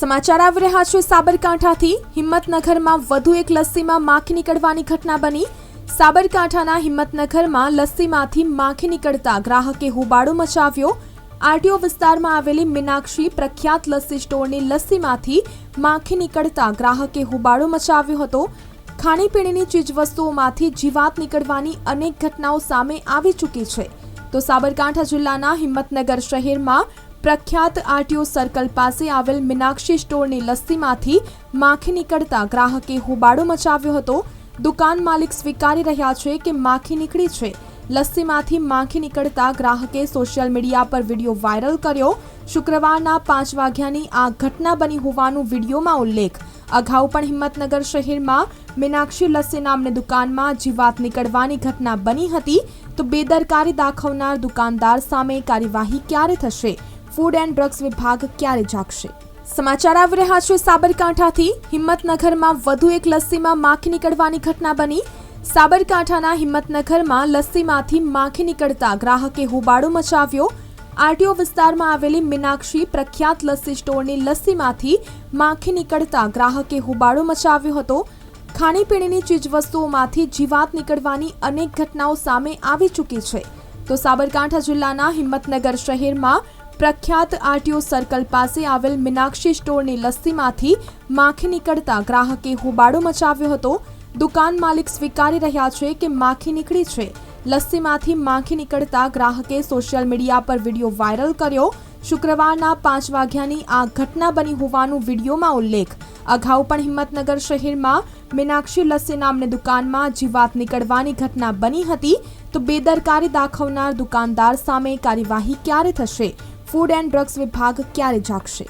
સમાચાર આવી રહ્યા છે સાબરકાંઠાથી. હિંમતનગરમાં વધુ એક લસ્સીમાં માખી નીકળવાની ઘટના બની. સાબરકાંઠાના હિંમતનગરમાં લસ્સીમાંથી માખી નીકળતા ગ્રાહકે હોબાળો મચાવ્યો. આરટીઓ વિસ્તારમાં આવેલી મીનાક્ષી પ્રખ્યાત લસ્સી સ્ટોરની લસ્સીમાંથી માખી નીકળતા ગ્રાહકે હોબાળો મચાવ્યો હતો. ખાણીપીણીની ચીજવસ્તુઓમાંથી જીવાત નીકળવાની અનેક ઘટનાઓ સામે આવી ચૂકી છે. તો સાબરકાંઠા જિલ્લાના હિંમતનગર શહેરમાં પ્રખ્યાત આરટીઓ સર્કલ પાસે આવેલ મીનાક્ષી સ્ટોરની લસ્સીમાંથી માખી નીકળતા ગ્રાહકે હોબાળો મચાવ્યો હતો. દુકાન માલિક સ્વીકારી રહ્યા છે કે માખી નીકળી છે. લસ્સીમાંથી માખી નીકળતા ગ્રાહકે સોશિયલ મીડિયા પર વીડિયો વાયરલ કર્યો. શુક્રવારના પાંચ વાગ્યાની આ ઘટના બની હોવાનું વિડીયોમાં ઉલ્લેખ. અગાઉ પણ હિંમતનગર શહેરમાં મીનાક્ષી લસ્સી નામની દુકાનમાં જીવાત નીકળવાની ઘટના બની હતી. તો બેદરકારી દાખવનાર દુકાનદાર સામે કાર્યવાહી ક્યારે થશે? ફૂડ એન્ડ ડ્રગ્સ વિભાગ ક્યારે જાગશે? સમાચાર આવી રહ્યા છે સાબરકાંઠાથી. હિંમતનગરમાં વધુ એક લસ્સીમાં માખી નીકળવાની ઘટના બની. સાબરકાંઠાના હિંમતનગરમાં લસ્સીમાંથી માખી નીકળતા ગ્રાહકે હોબાળો મચાવ્યો. આરટીઓ વિસ્તારમાં આવેલી મીનાક્ષી પ્રખ્યાત લસ્સી સ્ટોરની લસ્સીમાંથી માખી નીકળતા ગ્રાહકે હોબાળો મચાવ્યો હતો. ખાણીપીણીની ચીજવસ્તુઓમાંથી જીવાત નીકળવાની અનેક ઘટનાઓ સામે આવી ચૂકી છે. તો સાબરકાંઠા જિલ્લાના હિંમતનગર શહેરમાં પ્રખ્યાત આરટીઓ સર્કલ પાસે આવેલ મીનાક્ષી સ્ટોરની લસ્સીમાંથી માખી નીકળતા ગ્રાહકે હોબાળો મચાવ્યો હતો. દુકાન માલિક સ્વીકારી રહ્યા છે કે માખી નીકળી છે. લસ્સીમાંથી માખી નીકળતા ગ્રાહકે સોશિયલ મીડિયા પર વીડિયો વાયરલ કર્યો. શુક્રવારના પાંચ વાગ્યાની આ ઘટના બની હોવાનું વિડીયોમાં ઉલ્લેખ. અગાઉ પણ હિંમતનગર શહેરમાં મીનાક્ષી લસ્સી નામની દુકાનમાં જીવાત નીકળવાની ઘટના બની હતી. તો બેદરકારી દાખવનાર દુકાનદાર સામે કાર્યવાહી ક્યારે થશે? ફૂડ એન્ડ ડ્રગ્સ વિભાગ ક્યારે જાગશે?